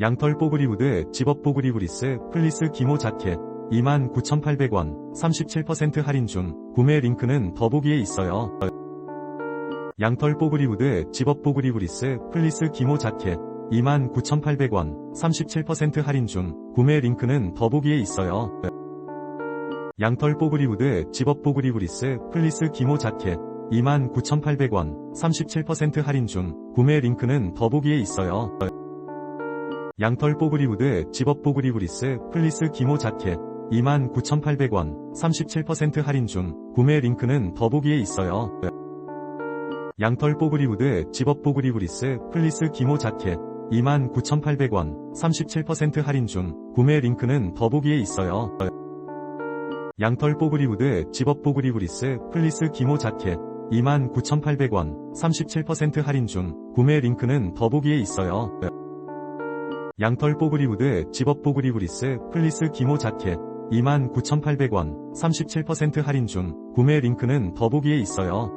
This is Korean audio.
양털 뽀글이 후드 집업 뽀글이 브리스 플리스 기모 자켓 29,800원 37% 할인 중 구매 링크는 더보기에 있어요. 양털 뽀글이 후드 집업 뽀글이 브리스 플리스 기모 자켓 29,800원 37% 할인 중 구매 링크는 더보기에 있어요. 양털 뽀글이 후드 집업 뽀글이 브리스 플리스 기모 자켓 29,800원 37% 할인 중 구매 링크는 더보기에 있어요. 양털 뽀글이 후드 집업 뽀글이 브리스 플리스 기모 자켓 29,800원 37% 할인 중 구매 링크는 더보기에 있어요. 양털 뽀글이 후드 집업 뽀글이 브리스 플리스 기모 자켓 29,800원 37% 할인 중 구매 링크는 더보기에 있어요. 양털 뽀글이 후드 집업 뽀글이 브리스 플리스 기모 자켓 29,800원 37% 할인 중 구매 링크는 더보기에 있어요. 양털 뽀글이 후드 집업 뽀글이 브리스 플리스 기모 자켓 29,800원 37% 할인 중 구매 링크는 더보기에 있어요.